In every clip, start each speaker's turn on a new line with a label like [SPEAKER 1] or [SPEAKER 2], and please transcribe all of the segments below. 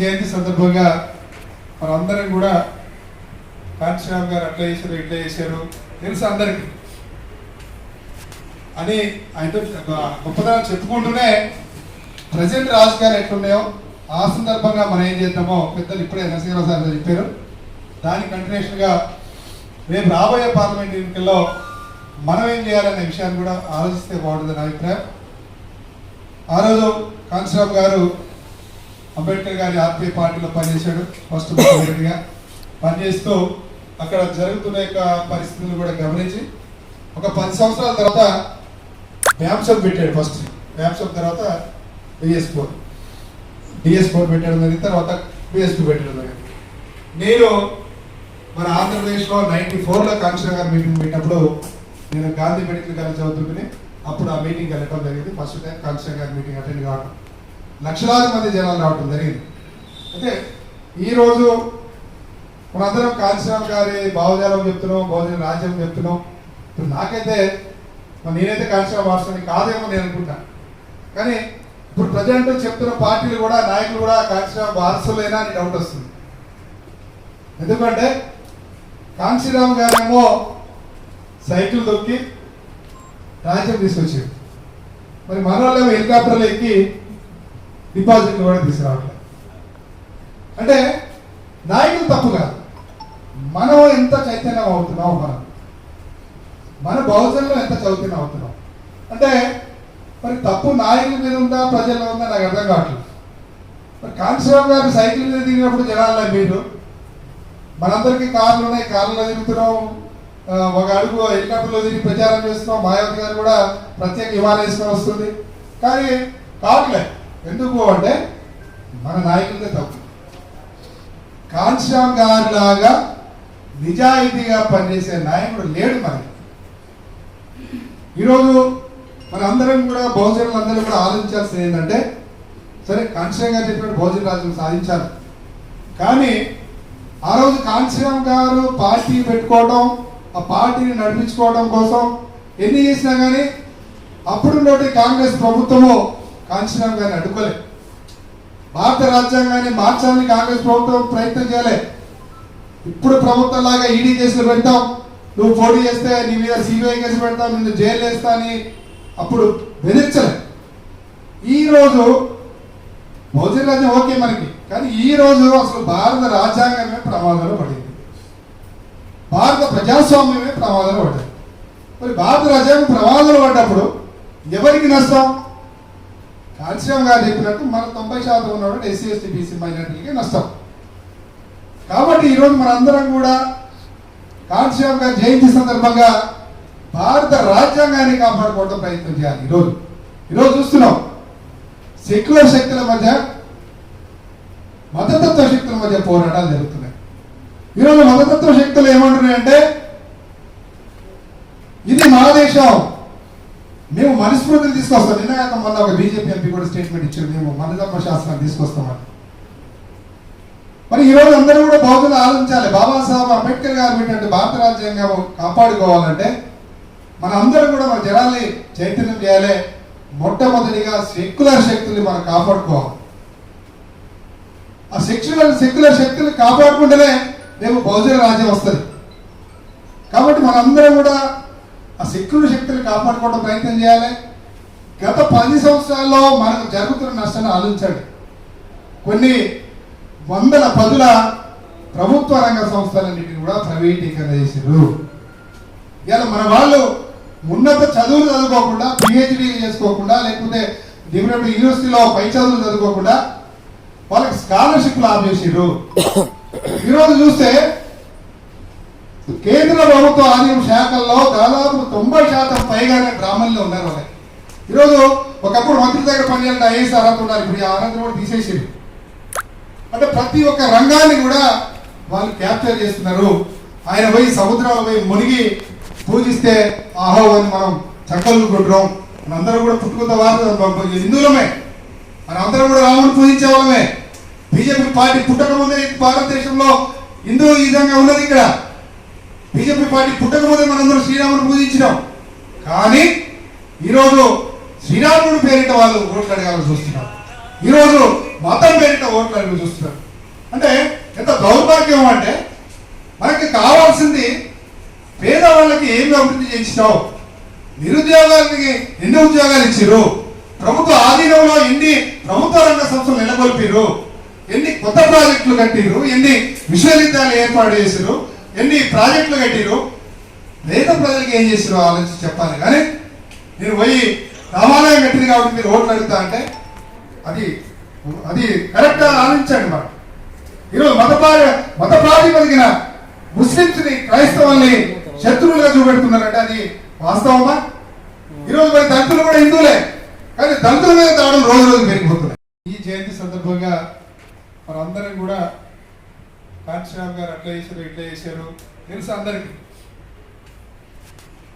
[SPEAKER 1] జయంతి సందర్భంగా మనందరం కూడా కాంచీరామ్ గారు అట్లా చేశారు ఇట్లా చేశారు. తెలుసు అందరికీ? అని ఆయనతో గొప్పదనం చెప్పుకుంటూనే ప్రజెంట్ రాజకీయాలు ఎట్లున్నాయో ఆ సందర్భంగా మనం ఏం చేద్దామో పెద్దలు ఇప్పుడే నరసింహరావు సార్ చెప్పారు. దాని కంటిన్యూషన్గా రేపు రాబోయే పార్లమెంట్ ఎన్నికల్లో మనం ఏం చేయాలనే విషయాన్ని కూడా ఆలోచిస్తే బాగుంటుంది నా అభిప్రాయం. ఆ రోజు కాంచీరామ్ గారు అంబేద్కర్ గారి ఆర్పీఐ పార్టీలో పనిచేశాడు ఫస్ట్ ముఖ్యమంత్రిగా పనిచేస్తూ అక్కడ జరుగుతున్న యొక్క పరిస్థితులను కూడా గమనించి ఒక పది సంవత్సరాల తర్వాత వ్యాంసం పెట్టాడు ఫస్ట్ వ్యాంసం తర్వాత బిఎస్ ఫోర్ డిఎస్ ఫోర్ పెట్టడం జరిగింది తర్వాత బిఎస్పీ పెట్టడం జరిగింది. నేను మన ఆంధ్రప్రదేశ్లో నైన్టీ ఫోర్లో కాంక్షణ గారు మీటింగ్ పెట్టినప్పుడు నేను గాంధీ మెడికల్ కాలేజ్ చదువుతుంటే అప్పుడు ఆ మీటింగ్ వెళ్ళడం జరిగింది. ఫస్ట్ టైం కాంక్షణ గారి మీటింగ్ అటెండ్ కావడం. లక్షలాది మంది జనాలు రావడం జరిగింది. అయితే ఈరోజు మనందరం కాంచరామ్ గారి భావజాలం చెప్తున్నాం భావజన రాజ్యం చెప్తున్నాం. ఇప్పుడు నాకైతే మరి నేనైతే కాంచరామ్ వారసుని కాదేమో నేను అనుకుంటా. కానీ ఇప్పుడు ప్రజెంట్ చెప్తున్న పార్టీలు కూడా నాయకులు కూడా కాంచరామ్ వారసులేనా అని డౌట్ వస్తుంది. ఎందుకంటే కాంచీరామ్ గారేమో సైకిల్ దొక్కి రాజ్యం తీసుకొచ్చారు. మరి మన హెలికాప్టర్లు ఎక్కి డిపాజిట్లు కూడా తీసుకురావట్లేదు అంటే నాయకులు తప్పు కాదు. మనం ఎంత చైతన్యం అవుతున్నాం మనం. మన బహుజనంలో ఎంత చైతన్యం అవుతున్నాం అంటే మరి తప్పు నాయకుల మీద ఉందా ప్రజల్లో ఉందా నాకు అర్థం కావట్లేదు. మరి కాంశీరామ్ గారు సైకిల్ మీద దిగినప్పుడు జనాల్లో మీరు మనందరికీ కార్లు ఉన్నాయి కార్లలో తిరుగుతున్నాం ఒక అడుగు హెలికాప్టర్లో తిరిగి ప్రచారం చేస్తున్నాం. మాయావతి గారు కూడా ప్రత్యేక విమానం వేసుకొని వస్తుంది. కానీ కావట్లేదు ఎందుకు అంటే మన నాయకులే తప్పు. కాంశ్యామ్ గారి లాగా నిజాయితీగా పనిచేసే నాయకుడు లేడు మనకి ఈరోజు మన అందరం కూడా బహుజనులు అందరూ కూడా ఆలోచించాల్సింది ఏంటంటే సరే కాంశ్యామ్ గారు చెప్పినట్టు భోజన రాజ్యం సాధించాలి. కానీ ఆ రోజు కాంశ్యామ్ గారు పార్టీ పెట్టుకోవడం ఆ పార్టీని నడిపించుకోవడం కోసం ఎన్ని చేసినా కానీ అప్పుడున్నటి కాంగ్రెస్ ప్రభుత్వము కాంచీరామ్ గారిని అడ్డుకోలే. భారత రాజ్యాంగాన్ని మార్చాలని కాంగ్రెస్ ప్రభుత్వం ప్రయత్నం చేయలే. ఇప్పుడు ప్రభుత్వం లాగా ఈడీ కేసులు పెడతాం. నువ్వు పోటీ చేస్తే నీ మీద సిబిఐ కేసు పెడతాం నిన్ను జైలు వేస్తా అని అప్పుడు బెదిరించలే. ఈ రోజు బహుజన రాజ్యం ఓకే మనకి కానీ ఈ రోజు అసలు భారత రాజ్యాంగమే ప్రమాదంలో పడింది. భారత ప్రజాస్వామ్యమే ప్రమాదంలో పడింది. మరి భారత రాజ్యాంగం ప్రమాదంలో పడ్డప్పుడు ఎవరికి నష్టం? కాల్షియం గారు చెప్పినట్టు మన తొంభై శాతం ఉన్నవాడు ఎస్సీ ఎస్టీ బీసీ మైనార్టీలకి నష్టం. కాబట్టి ఈరోజు మనందరం కూడా కాల్షియం గారి జయంతి సందర్భంగా భారత రాజ్యాంగాన్ని కాపాడుకోవడం ప్రయత్నం చేయాలి ఈరోజు. ఈరోజు చూస్తున్నాం. సెక్యులర్ శక్తుల మధ్య మతతత్వ శక్తుల మధ్య పోరాటాలు జరుగుతున్నాయి. ఈరోజు మతతత్వ శక్తులు ఏమంటున్నాయంటే ఇది మా దేశం. మేము మనస్ఫూర్తిని తీసుకొస్తాం. నిన్న కాక మొన్న ఒక బీజేపీ ఎంపీ కూడా స్టేట్మెంట్ ఇచ్చారు. మేము మనధర్మ శాస్త్రాన్ని తీసుకొస్తామని. మరి ఈరోజు అందరూ కూడా బహుజనులు ఆలోచించాలి. బాబాసాహెబ్ అంబేద్కర్ గారు పెట్టినట్టు భారత రాజ్యాంగం కాపాడుకోవాలంటే మన అందరం కూడా మన జనాల్ని చైతన్యం చేయాలి. మొట్టమొదటిగా సెక్యులర్ శక్తుల్ని మనం కాపాడుకోవాలి. ఆ సెక్యులర్ సెక్యులర్ శక్తుల్ని కాపాడుకుంటేనే రేపు బహుజన రాజ్యం వస్తుంది. కాబట్టి మనందరం కూడా ఆ సెక్యులర్ శక్తిని కాపాడుకోవడం ప్రయత్నం చేయాలి. గత పది సంవత్సరాల్లో మనకు జరుగుతున్న నష్టాన్ని ఆలోచించండి. కొన్ని వందల పదుల ప్రభుత్వ రంగ సంస్థలన్నింటినీ కూడా ప్రైవేటీకరణ చేశారు ఇలా మన వాళ్ళు ఉన్నత చదువులు చదువుకోకుండా పిహెచ్డీ చేసుకోకుండా లేకపోతే డిఫరెంట్ యూనివర్సిటీలో పై చదువులు చదువుకోకుండా వాళ్ళకి స్కాలర్షిప్లు ఆపేసారు ఈరోజు చూస్తే కేంద్ర ప్రభుత్వ ఆదాయం శాఖల్లో దాదాపు తొంభై శాతం పైగానే బ్రాహ్మణులు ఉన్నారు వాళ్ళకి ఈరోజు ఒకప్పుడు మంత్రి దగ్గర పనిచేయాలంటే ఐఏఎస్ అర్హత ఉన్నారు. ఇప్పుడు ఈ అర్హత కూడా తీసేసారు. అంటే ప్రతి ఒక్క రంగాన్ని కూడా వాళ్ళు క్యాప్చర్ చేస్తున్నారు. ఆయన పోయి సముద్రంలో పోయి మునిగి పూజిస్తే ఆహో అని మనం చక్కలు కొట్టడం మనందరం కూడా పుట్టుకున్న వారు హిందువులమే. మనందరం కూడా రాముని పూజించే వాళ్ళమే. బీజేపీ పార్టీ పుట్టక ముందే భారతదేశంలో హిందూ ఈ విధంగా ఉన్నది ఇక్కడ. బీజేపీ పార్టీ పుట్టక మనందరూ మనందరం శ్రీరాముని పూజించినాం. కానీ ఈరోజు శ్రీరాముడు పేరిట వాళ్ళు ఓట్లు అడగాలని చూస్తున్నారు. ఈరోజు మతం పేరిట ఓట్లు అడుగు చూస్తున్నారు. అంటే ఎంత దౌర్భాగ్యం అంటే మనకి కావాల్సింది పేదవాళ్ళకి ఏమి అభివృద్ధి చేయించినావు? నిరుద్యోగాలకి ఎన్ని ఉద్యోగాలు ఇచ్చిర్రు? ప్రభుత్వ ఆధీనంలో ఎన్ని ప్రభుత్వ రంగ సంస్థలు నెలకొల్పిరు ఎన్ని కొత్త ప్రాజెక్టులు కట్టిరు ఎన్ని విశ్వవిద్యాలయాలు ఏర్పాటు చేసిరు ఎన్ని ప్రాజెక్టులు కట్టిరు పేద ప్రజలకు ఏం చేసిరో ఆలోచించి చెప్పాలి. కానీ నేను పోయి రామాలయం కట్టింది కాబట్టి మీరు ఓట్లు అడుగుతా అంటే అది అది కరెక్ట్గా ఆలోచించండి మనం ఈరోజు మత మత ప్రాతిపదికన ముస్లింస్ని క్రైస్తవుల్ని శత్రువులుగా చూపెడుతున్నారంటే అది వాస్తవమా? ఈరోజు మరి దళితులు కూడా హిందువులే. కానీ దళితుల మీద దాడులు రోజు రోజు పెరిగిపోతున్నాయి. ఈ జయంతి సందర్భంగా మనందరం కూడా కాంచీరామ్ గారు అట్లా చేశారు ఇట్లా చేశారు. తెలుసు అందరికీ?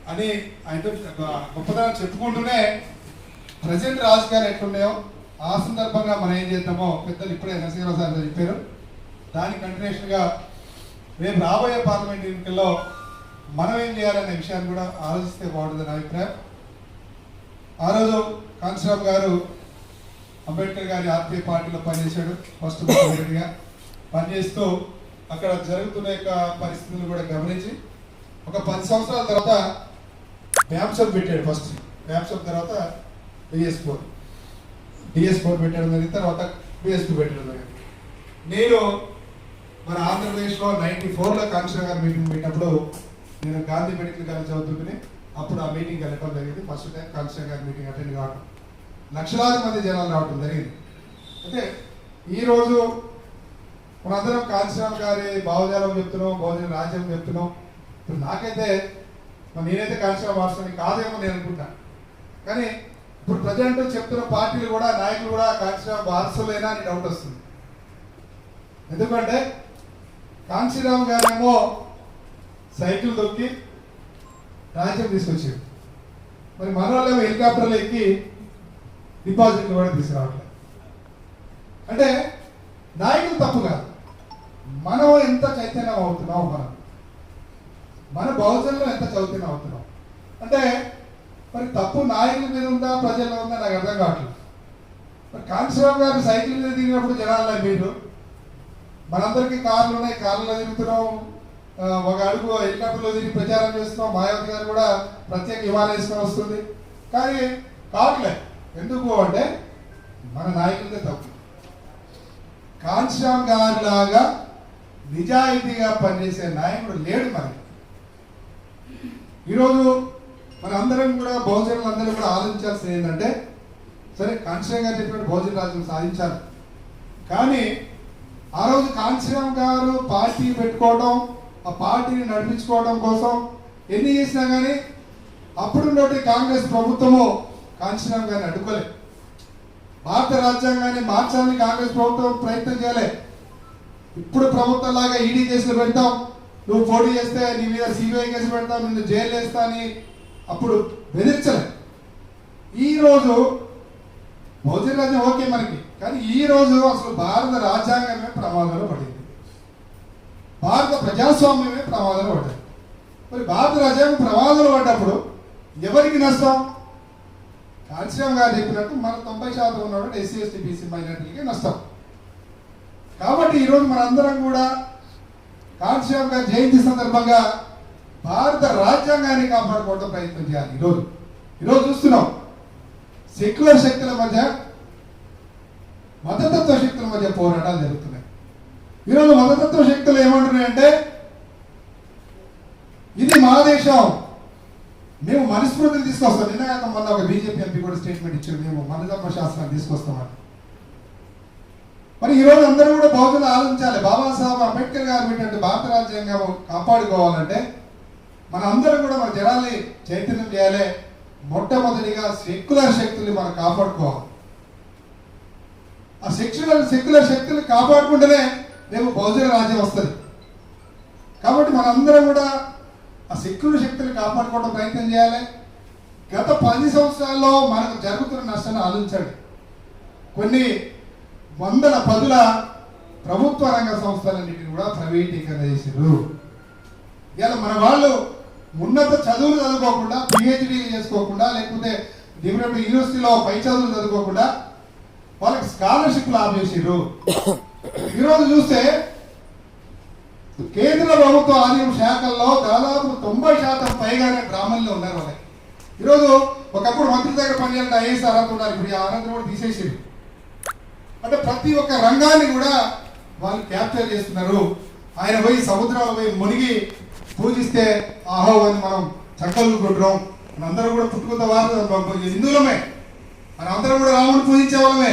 [SPEAKER 1] అని ఆయనతో గొప్పదనం చెప్పుకుంటూనే ప్రజెంట్ రాజకీయాలు ఎట్లున్నాయో ఆ సందర్భంగా మనం ఏం చేద్దామో పెద్దలు ఇప్పుడే నరసింహరావు సార్ చెప్పారు. దాని కంటిన్యూషన్గా రేపు రాబోయే పార్లమెంట్ ఎన్నికల్లో మనం ఏం చేయాలనే విషయాన్ని కూడా ఆలోచిస్తే బాగుంటుంది నా అభిప్రాయం. ఆ రోజు కాంశీరామ్ గారు అంబేద్కర్ గారి ఆత్మీయ పార్టీలో పనిచేశాడు ఫస్ట్ ముఖ్యమంత్రిగా పనిచేస్తూ అక్కడ జరుగుతున్న యొక్క పరిస్థితులు కూడా గమనించి ఒక పది సంవత్సరాల తర్వాత వ్యాప్సప్ పెట్టాడు ఫస్ట్. వ్యాప్సప్ తర్వాత డిఎస్ ఫోర్. డిఎస్ ఫోర్ పెట్టడం జరిగింది తర్వాత బిఎస్పీ పెట్టడం జరిగింది. నేను మన ఆంధ్రప్రదేశ్లో నైన్టీ ఫోర్లో కాంక్షణ గారు మీటింగ్ పెట్టినప్పుడు నేను గాంధీ మెడికల్ కాలేజ్ చదువుతుంటే అప్పుడు ఆ మీటింగ్ వెళ్ళడం జరిగింది. ఫస్ట్ టైం కాంక్షణ గారి మీటింగ్ అటెండ్ కావడం లక్షలాది మంది జనాలు రావడం జరిగింది. అంటే ఈరోజు మనందరం కాంచరామ్ గారి భావజాలం చెప్తున్నాం బహుజన రాజ్యం చెప్తున్నాం. ఇప్పుడు నాకైతే నేనైతే కాంచరామ్ వారసుని కాదేమో నేను అనుకుంటా. కానీ ఇప్పుడు ప్రజెంట్ చెప్తున్న పార్టీలు కూడా నాయకులు కూడా కాంచీరామ్ వారసులేనా అని డౌట్ వస్తుంది. ఎందుకంటే కాంచీరామ్ గారేమో సైకిల్ దొక్కి రాజ్యం తీసుకొచ్చారు. మరి మన వాళ్ళేమో హెలికాప్టర్లు ఎక్కి డిపాజిట్లు కూడా తీసుకురావట్లేదు. అంటే నాయకులు తప్పు కాదు. మనం ఎంత చైతన్యం అవుతున్నాం మనం. మన బహుజనులు ఎంత చైతన్యం అవుతున్నాం. అంటే మరి తప్పు నాయకుల మీద ఉందా ప్రజల్లో ఉందా నాకు అర్థం కావట్లేదు. మరి కాంశీరావు గారు సైకిల్ మీద దిగినప్పుడు జనాల్లో మీరు మనందరికీ కార్లు ఉన్నాయి కార్లలో తిరుగుతున్నాం. ఒక అడుగు హెలికాప్టర్లో తిరిగి ప్రచారం చేస్తున్నాం. మాయావతి గారు కూడా ప్రత్యేక విమానం వేసుకొని వస్తుంది. కానీ కావట్లే. ఎందుకు అంటే మన నాయకులదే తప్పు. కాంశ్రామ్ గారి లాగా నిజాయితీగా పనిచేసే నాయకుడు లేడు మనకి ఈరోజు మనందరం కూడా బహుజనులు అందరూ కూడా ఆలోచించాల్సింది ఏంటంటే సరే కాంశ్రామ్ గారు చెప్పినట్టు భోజన రాజ్యం సాధించాలి కానీ ఆ రోజు కాంశీరామ్ గారు పార్టీ పెట్టుకోవడం ఆ పార్టీని నడిపించుకోవడం కోసం ఎన్ని చేసినా కానీ అప్పుడున్నటువంటి కాంగ్రెస్ ప్రభుత్వము కాంశీరామ్ గారిని అడ్డుకోలేదు భారత రాజ్యాంగాన్ని మార్చాలని కాంగ్రెస్ ప్రభుత్వం ప్రయత్నం చేయలే. ఇప్పుడు ప్రభుత్వం లాగా ఈడీ కేసులు పెడతాం. నువ్వు పోటీ చేస్తే నీ మీద సిబిఐ కేసు పెడతాం నిన్ను జైలు వేస్తా అని అప్పుడు బెదిరించలే. ఈ రోజు ఓకే మనకి కానీ ఈ రోజు అసలు భారత రాజ్యాంగమే ప్రమాదంలో పడింది. భారత ప్రజాస్వామ్యమే ప్రమాదంలో పడ్డది మరి భారత రాజ్యాంగం ప్రమాదంలో పడ్డప్పుడు ఎవరికి నష్టం? కాంశీరామ్ గారు చెప్పినట్టు మన తొంభై శాతం ఉన్నటువంటి ఎస్సీ ఎస్టీ బీసీ మైనార్టీలకే నష్టం. కాబట్టి ఈరోజు మనందరం కూడా కాంశీరామ్ గారి జయంతి సందర్భంగా భారత రాజ్యాంగాన్ని కాపాడుకోవడం ప్రయత్నం చేయాలి ఈరోజు. ఈరోజు చూస్తున్నాం. సెక్యులర్ శక్తుల మధ్య మతతత్వ శక్తుల మధ్య పోరాటాలు జరుగుతున్నాయి. ఈరోజు మతతత్వ శక్తులు ఏమంటున్నాయంటే ఇది మా దేశం. మేము మనుస్మృతిని తీసుకొస్తాం. నిన్న కాక మొన్న ఒక బీజేపీ ఎంపీ కూడా స్టేట్మెంట్ ఇచ్చారు. మేము మనధర్మ శాస్త్రాన్ని తీసుకొస్తామని. మరి ఈరోజు అందరూ కూడా బహుజనులు ఆలోచించాలి. బాబాసాహెబ్ అంబేద్కర్ గారు పెట్టినట్టు భారత రాజ్యాంగం కాపాడుకోవాలంటే మన అందరం కూడా మన జనాల్ని చైతన్యం చేయాలి. మొట్టమొదటిగా సెక్యులర్ శక్తుల్ని మనం కాపాడుకోవాలి. ఆ సెక్యులర్ సెక్యులర్ శక్తుల్ని కాపాడుకుంటేనే రేపు బహుజన రాజ్యం వస్తుంది. కాబట్టి మనందరం కూడా ఆ సెక్యులర్ శక్తుల్ని కాపాడుకోవడం ప్రయత్నం చేయాలి. గత పది సంవత్సరాల్లో మనకు జరుగుతున్న నష్టాన్ని ఆలోచించండి. కొన్ని వందల పదుల ప్రభుత్వ రంగ సంస్థలన్నిటిని కూడా ప్రైవేటీకరణ చేశారు ఇలా మన వాళ్ళు ఉన్నత చదువులు చదువుకోకుండా పిహెచ్డీ చేసుకోకుండా లేకపోతే డిఫరెంట్ యూనివర్సిటీలో పై చదువులు చదువుకోకుండా వాళ్ళకి స్కాలర్షిప్లు ఆపేసారు ఈరోజు చూస్తే కేంద్ర ప్రభుత్వ ఆదాయం శాఖల్లో దాదాపు తొంభై శాతం పైగానే గ్రామంలో ఉన్నారు వాళ్ళకి ఈరోజు ఒకప్పుడు మంత్రి దగ్గర పనిచేయాలంటే ఐఏఎస్ అర్హత ఉన్నారు ఇప్పుడు ఆ అర్హత కూడా తీసేసారు అంటే ప్రతి ఒక్క రంగాన్ని కూడా వాళ్ళు క్యాప్చర్ చేస్తున్నారు. ఆయన పోయి సముద్రంలో పోయి మునిగి పూజిస్తే ఆహో అని మనం చక్కలు కొట్టున్నాం మనందరం కూడా పుట్టుకొత్త వారు హిందువులమే. మనం అందరం కూడా రాముడు పూజించే వాళ్ళమే.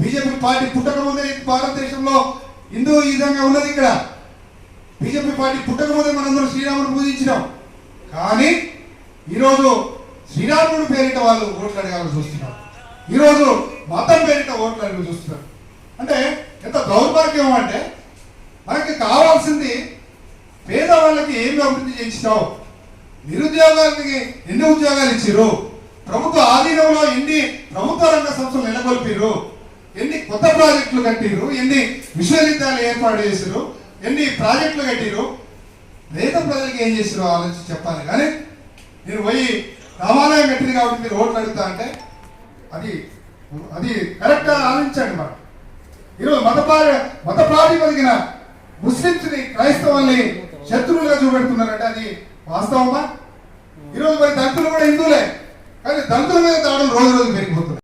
[SPEAKER 1] బీజేపీ పార్టీ పుట్టక ముందే భారతదేశంలో హిందూ ఈ విధంగా ఉన్నది ఇక్కడ. బీజేపీ పార్టీ పుట్టక ముందే మనందరం శ్రీరాముడు పూజించినాం. కానీ ఈరోజు శ్రీరాముడు పేరిట వాళ్ళు ఓట్లు అడగాలని చూస్తున్నారు. ఈరోజు మతం పేరిట ఓట్లు అడగాలని చూస్తున్నారు. అంటే ఎంత దౌర్భాగ్యం అంటే మనకి కావాల్సింది పేదవాళ్ళకి ఏమి అభివృద్ధి చేయించావు? నిరుద్యోగాలకి ఎన్ని ఉద్యోగాలు ఇచ్చిర్రు? ప్రభుత్వ ఆధీనంలో ఎన్ని ప్రభుత్వ రంగ సంస్థలు నెలకొల్పిరు ఎన్ని కొత్త ప్రాజెక్టులు కట్టిరు ఎన్ని విశ్వవిద్యాలయాలు ఏర్పాటు చేసిరు ఎన్ని ప్రాజెక్టులు కట్టిరు పేద ప్రజలకు ఏం చేసిరో ఆలోచించి చెప్పాలి. కానీ నేను పోయి రామాలయం కట్టింది కాబట్టి మీరు ఓట్లు అడుగుతా అంటే అది అది కరెక్ట్గా ఆలోచించండి మనం ఈరోజు మత ప్రా- మత ముస్లింస్ని క్రైస్తవాన్ని శత్రువులుగా చూపెడుతున్నారంటే అది వాస్తవమా? ఈరోజు మరి దళితులు కూడా హిందువులే. కానీ దళితుల మీద దాడులు రోజు రోజు పెరిగిపోతున్నాయి.